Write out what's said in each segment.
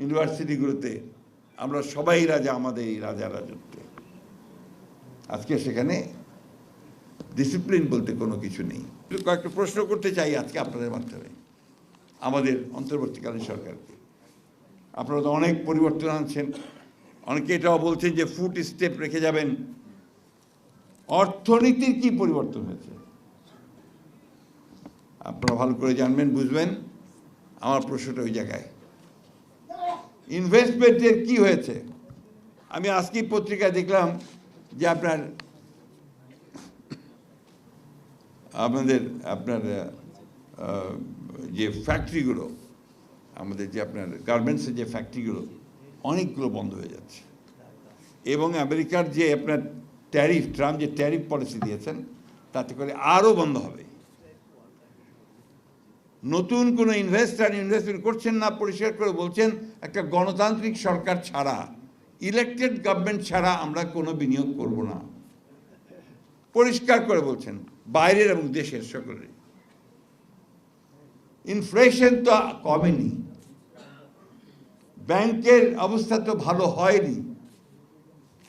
ইউনিভার্সিটিগুলোতে আমরা সবাই রাজা, আমাদের এই রাজা রাজত্বে। আজকে সেখানে ডিসিপ্লিন বলতে কোনো কিছু নেই। কয়েকটা প্রশ্ন করতে চাই আজকে আপনাদের মাধ্যমে, আমাদের অন্তর্বর্তীকালীন সরকারকে। আপনারা তো অনেক পরিবর্তন আনছেন। অনেকে এটাও বলছেন যে ফুট স্টেপ রেখে যাবেন। অর্থনীতির কি পরিবর্তন হয়েছে? আপনারা ভালো করে জানবেন, বুঝবেন। আমার প্রশ্নটা ওই জায়গায়। ইনভেস্টমেন্টের কি হয়েছে? আমি আজকেই পত্রিকায় দেখলাম যে আপনার, আপনাদের, আপনার যে ফ্যাক্টরিগুলো আমাদের যে আপনার গার্মেন্টসের যে ফ্যাক্টরিগুলো অনেকগুলো বন্ধ হয়ে যাচ্ছে। এবং আমেরিকার যে আপনার ট্যারিফ ট্রাম্প যে ট্যারিফ পলিসি দিয়েছেন, তাতে করে আরও বন্ধ হবে। নতুন কোনো ইনভেস্টার ইনভেস্টমেন্ট করছেন না, পরিষ্কার করে বলছেন, একটা গণতান্ত্রিক সরকার ছাড়া ইলেকটেড গভর্নমেন্ট ছাড়া আমরা কোনো বিনিয়োগ করব না। পরিষ্কার করে বলছেন, বাইরের এবং দেশের সকলের ইনফ্লেশন তো কমেনি। ব্যাংকের অবস্থা তো ভালো হয়নি।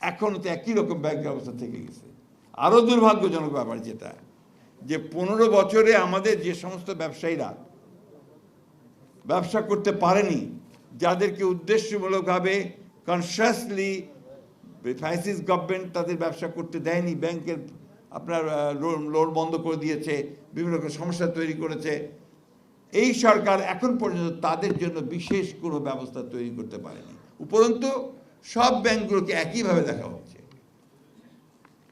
এখনও তো একই রকম ব্যাংকের অবস্থা থেকে গেছে। আরও দুর্ভাগ্যজনক ব্যাপার যেটা। যে পনেরো বছরে আমাদের যে সমস্ত ব্যবসায়ীরা ব্যবসা করতে পারেনি, যাদেরকে উদ্দেশ্যমূলকভাবে কনসিয়াসলি ফ্যাসিস গভর্নমেন্ট তাদের ব্যবসা করতে দেয়নি, ব্যাংকের আপনার লোন বন্ধ করে দিয়েছে, বিভিন্ন রকম সমস্যা তৈরি করেছে, এই সরকার এখন পর্যন্ত তাদের জন্য বিশেষ কোনো ব্যবস্থা তৈরি করতে পারেনি। উপরন্তু সব ব্যাংকগুলোকে একইভাবে দেখা হচ্ছে।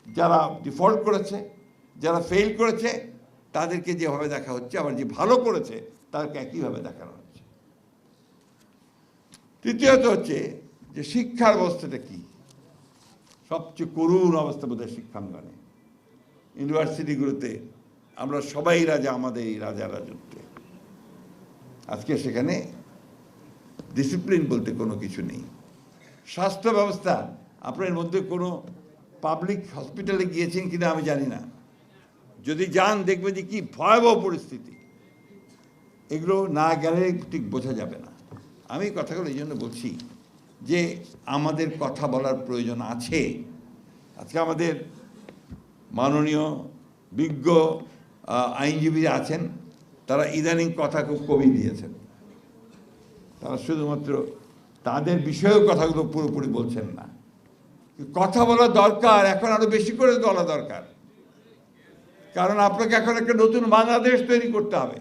যারা ডিফল্ট করেছে যারা ফেল করেছে, তাদেরকে যেভাবে দেখা হচ্ছে, আবার যে ভালো করেছে, তাদেরকে একইভাবে দেখানো হচ্ছে। তৃতীয়ত হচ্ছে যে শিক্ষার অবস্থাটা কি? সবচেয়ে করুণ অবস্থা বোধহয় শিক্ষাঙ্গনে। ইউনিভার্সিটিগুলোতে আমরা সবাই রাজা, আমাদের এই রাজা রাজত্বে। আজকে সেখানে ডিসিপ্লিন বলতে কোনো কিছু নেই। স্বাস্থ্য ব্যবস্থা, আপনার মধ্যে কোনো পাবলিক হসপিটালে গিয়েছেন কিনা আমি জানি না। যদি যান দেখবে যে কি ভয়াবহ পরিস্থিতি। এগুলো না গেলে ঠিক বোঝা যাবে না। আমি কথাগুলো এই জন্য বলছি যে আমাদের কথা বলার প্রয়োজন আছে। আজকে আমাদের মাননীয় বিজ্ঞ আহ, আইনজীবীরা আছেন তারা ইদানিং কথা খুব কমই দিয়েছেন। তারা শুধুমাত্র তাদের বিষয়েও কথাগুলো পুরোপুরি বলছেন না। কথা বলা দরকার এখন আরও বেশি করে বলা দরকার। কারণ আপনাকে এখন একটা নতুন বাংলাদেশ তৈরি করতে হবে।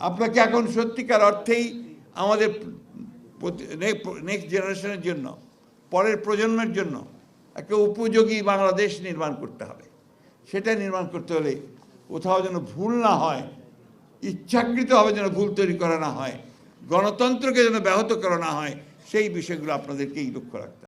আপনাকে এখন সত্যিকার অর্থেই আমাদের নেক্সট জেনারেশনের জন্য, পরের প্রজন্মের জন্য একটা উপযোগী বাংলাদেশ নির্মাণ করতে হবে। সেটা নির্মাণ করতে হলে কোথাও যেন ভুল না হয়, ইচ্ছাকৃতভাবে যেন ভুল তৈরি করা না হয়, গণতন্ত্রকে যেন ব্যাহত করা না হয়, সেই বিষয়গুলো আপনাদেরকেই লক্ষ্য রাখতে